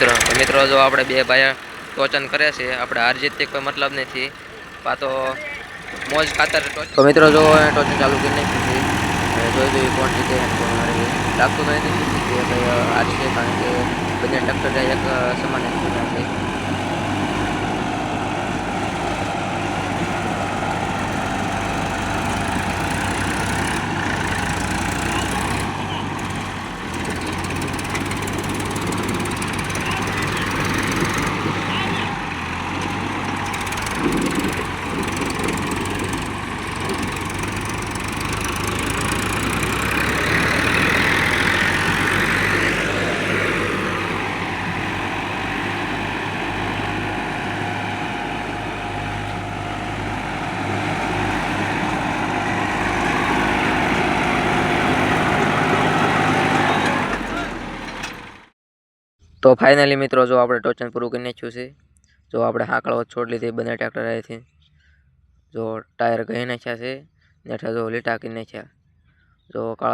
મિત્રો મિત્રો, જો આપણે બે ભાઈ ટોચન કરે છે, આપણે હાર કોઈ મતલબ નથી પા તો મોજ ખાતર તો મિત્રો, જો ટોચન ચાલુ કરી નાખ્યું છે જોઈ જોઈએ કોણ જીતે કોણ હારે. લાગતું નથી કે ભાઈ હારશે, કારણ કે બંને ટક્કર એક સમાન તો ફાઇનલી મિત્રો જો આપણે ટોચન પૂરું કરી નાખ્યું છે જો આપણે હાંકળો છોડ લીધી, બંને ટ્રેક્ટર અહીંથી જો ટાયર ગઈ નાખ્યા છે, ને જો લીટા કરી નાખ્યા. જો કાળા